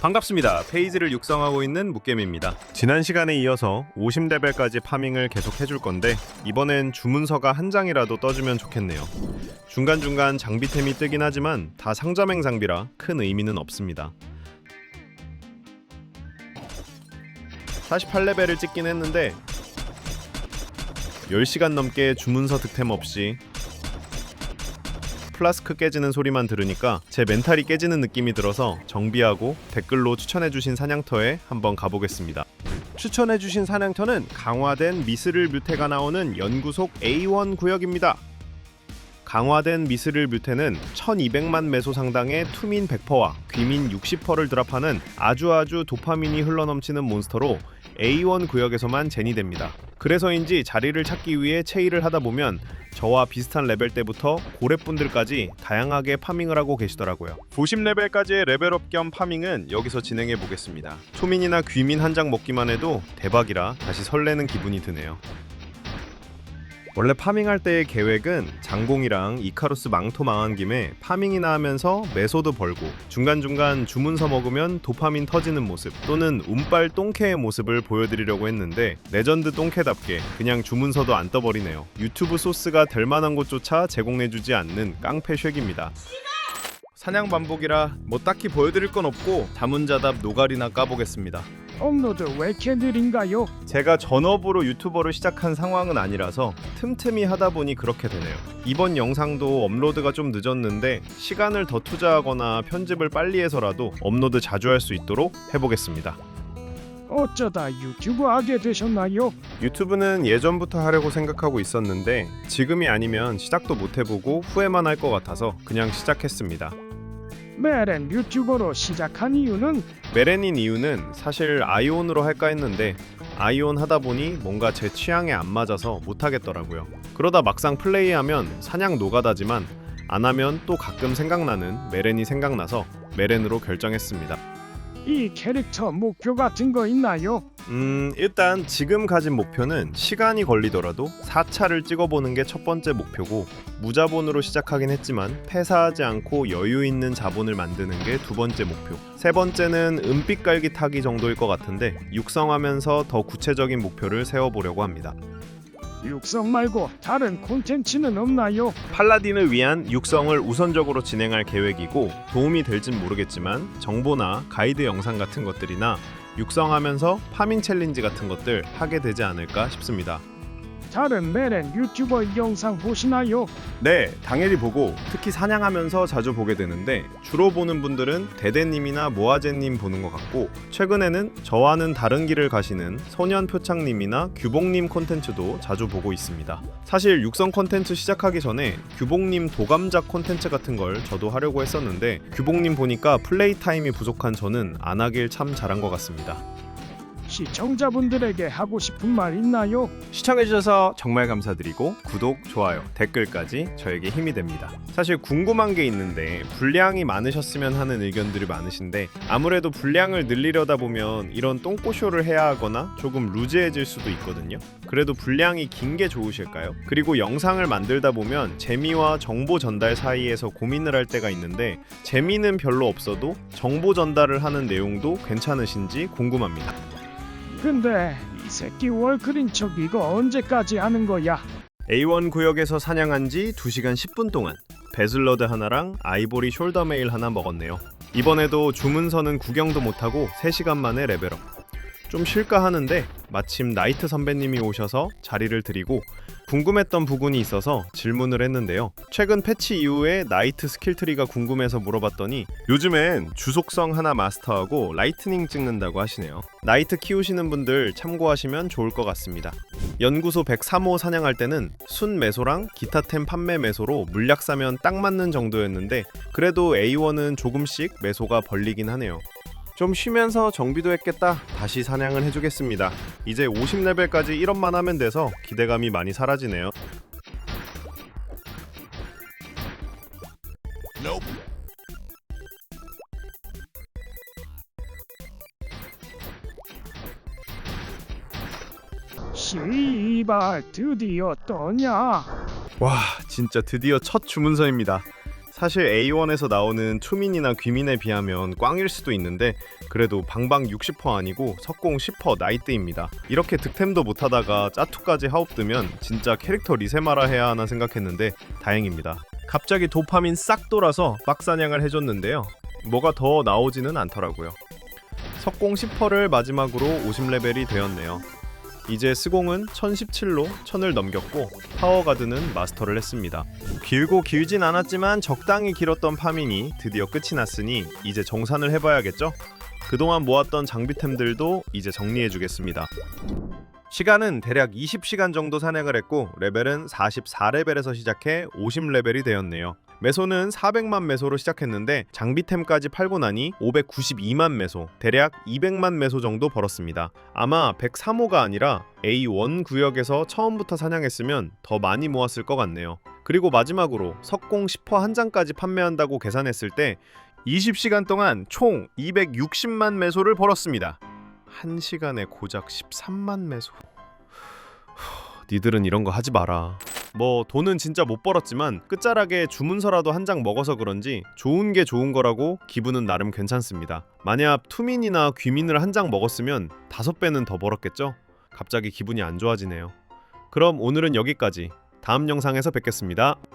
반갑습니다. 페이지를 육성하고 있는 묵겜입니다. 지난 시간에 이어서 50레벨까지 파밍을 계속 해줄 건데 이번엔 주문서가 한 장이라도 떠주면 좋겠네요. 중간중간 장비템이 뜨긴 하지만 다 상점행 장비라 큰 의미는 없습니다. 48레벨을 찍긴 했는데 10시간 넘게 주문서 득템 없이 플라스크 깨지는 소리만 들으니까 제 멘탈이 깨지는 느낌이 들어서 정비하고 댓글로 추천해주신 사냥터에 한번 가보겠습니다. 추천해주신 사냥터는 강화된 미스릴 뮤테가 나오는 연구속 A1 구역입니다. 강화된 미스릴 뮤테는 1200만 메소 상당의 투민 100%와 귀민 60%를 드랍하는 아주 아주 도파민이 흘러넘치는 몬스터로 A1 구역에서만 제니됩니다. 그래서인지 자리를 찾기 위해 체이를 하다 보면 저와 비슷한 레벨 때부터 고래분들까지 다양하게 파밍을 하고 계시더라고요. 90레벨까지의 레벨업 겸 파밍은 여기서 진행해 보겠습니다. 초민이나 귀민 한 장 먹기만 해도 대박이라 다시 설레는 기분이 드네요. 원래 파밍할 때의 계획은 장공이랑 이카루스 망토 망한 김에 파밍이나 하면서 메소드 벌고 중간중간 주문서 먹으면 도파민 터지는 모습 또는 운빨 똥캐의 모습을 보여드리려고 했는데 레전드 똥캐답게 그냥 주문서도 안 떠버리네요. 유튜브 소스가 될 만한 곳조차 제공해주지 않는 깡패 쉑입니다. 사냥 반복이라 뭐 딱히 보여드릴 건 없고 자문자답 노가리나 까보겠습니다 업로드 왜 느린가요? 제가 전업으로 유튜버를 시작한 상황은 아니라서 틈틈이 하다 보니 그렇게 되네요. 이번 영상도 업로드가 좀 늦었는데 시간을 더 투자하거나 편집을 빨리 해서라도 업로드 자주 할 수 있도록 해보겠습니다. 어쩌다 유튜브 하게 되셨나요? 유튜브는 예전부터 하려고 생각하고 있었는데 지금이 아니면 시작도 못 해보고 후회만 할 것 같아서 그냥 시작했습니다. 메렌 유튜버로 시작한 이유는 메렌인 이유는 사실 아이온으로 할까 했는데 아이온 하다 보니 뭔가 제 취향에 안 맞아서 못 하겠더라고요. 그러다 막상 플레이하면 사냥 노가다지만 안 하면 또 가끔 생각나는 메렌이 생각나서 메렌으로 결정했습니다. 이 캐릭터 목표 같은 거 있나요? 음, 일단 지금 가진 목표는 시간이 걸리더라도 4차를 찍어보는 게 첫 번째 목표고 무자본으로 시작하긴 했지만 패사하지 않고 여유 있는 자본을 만드는 게 두 번째 목표. 세 번째는 은빛 깔기 타기 정도일 것 같은데 육성하면서 더 구체적인 목표를 세워보려고 합니다. 육성 말고 다른 콘텐츠는 없나요? 팔라딘을 위한 육성을 우선적으로 진행할 계획이고 도움이 될진 모르겠지만 정보나 가이드 영상 같은 것들이나 육성하면서 파밍 챌린지 같은 것들 하게 되지 않을까 싶습니다. 다른 메렌 유튜버 영상 보시나요? 네, 당연히 보고 특히 사냥하면서 자주 보게 되는데 주로 보는 분들은 대대님이나 모아제님 보는 것 같고 최근에는 저와는 다른 길을 가시는 소년 표창님이나 규봉님 콘텐츠도 자주 보고 있습니다. 사실 육성 콘텐츠 시작하기 전에 규봉님 도감작 콘텐츠 같은 걸 저도 하려고 했었는데 규봉님 보니까 플레이 타임이 부족한 저는 안 하길 참 잘한 것 같습니다. 시청자분들에게 하고 싶은 말 있나요? 시청해주셔서 정말 감사드리고 구독, 좋아요, 댓글까지 저에게 힘이 됩니다. 사실 궁금한 게 있는데 분량이 많으셨으면 하는 의견들이 많으신데 아무래도 분량을 늘리려다 보면 이런 똥꼬쇼를 해야 하거나 조금 루즈해질 수도 있거든요. 그래도 분량이 긴 게 좋으실까요? 그리고 영상을 만들다 보면 재미와 정보 전달 사이에서 고민을 할 때가 있는데 재미는 별로 없어도 정보 전달을 하는 내용도 괜찮으신지 궁금합니다. 근데 이 새끼 월크린 척 이거 언제까지 하는 거야? A1 구역에서 사냥한 지 2시간 10분 동안 베슬러드 하나랑 아이보리 숄더 메일 하나 먹었네요. 이번에도 주문서는 구경도 못하고 3시간 만에 레벨업. 좀 쉴까 하는데 마침 나이트 선배님이 오셔서 자리를 드리고 궁금했던 부분이 있어서 질문을 했는데요. 최근 패치 이후에 나이트 스킬트리가 궁금해서 물어봤더니 요즘엔 주속성 하나 마스터하고 라이트닝 찍는다고 하시네요. 나이트 키우시는 분들 참고하시면 좋을 것 같습니다. 연구소 103호 사냥할 때는 순 매소랑 기타템 판매 매소로 물약 사면 딱 맞는 정도였는데 그래도 A1은 조금씩 매소가 벌리긴 하네요. 좀 쉬면서 정비도 했겠다. 다시 사냥을 해주겠습니다. 이제 50레벨까지 1업만 하면 돼서 기대감이 많이 사라지네요. 씨발 드디어 떠냐? 와, 진짜 드디어 첫 주문서입니다. 사실 A1에서 나오는 투민이나 귀민에 비하면 꽝일 수도 있는데 그래도 방방 60% 아니고 석공 10% 나이트입니다. 이렇게 득템도 못하다가 짜투까지 하옵뜨면 진짜 캐릭터 리세마라 해야 하나 생각했는데 다행입니다. 갑자기 도파민 싹 돌아서 빡사냥을 해줬는데요. 뭐가 더 나오지는 않더라고요. 석공 10%를 마지막으로 50레벨이 되었네요. 이제 스공은 1017로 1000을 넘겼고 파워가드는 마스터를 했습니다. 길고 길진 않았지만 적당히 길었던 파밍이 드디어 끝이 났으니 이제 정산을 해봐야겠죠? 그동안 모았던 장비템들도 이제 정리해주겠습니다. 시간은 대략 20시간 정도 사냥을 했고 레벨은 44레벨에서 시작해 50레벨이 되었네요. 메소는 400만 메소로 시작했는데 장비템까지 팔고 나니 592만 메소, 대략 200만 메소 정도 벌었습니다. 아마 103호가 아니라 A1 구역에서 처음부터 사냥했으면 더 많이 모았을 것 같네요. 그리고 마지막으로 석공 10%한 장까지 판매한다고 계산했을 때 20시간 동안 총 260만 메소를 벌었습니다. 한 시간에 고작 13만 메소. 후, 니들은 이런 거 하지 마라. 뭐 돈은 진짜 못 벌었지만 끝자락에 주문서라도 한 장 먹어서 그런지 좋은 게 좋은 거라고 기분은 나름 괜찮습니다. 만약 투민이나 귀민을 한 장 먹었으면 다섯 배는 더 벌었겠죠? 갑자기 기분이 안 좋아지네요. 그럼 오늘은 여기까지. 다음 영상에서 뵙겠습니다.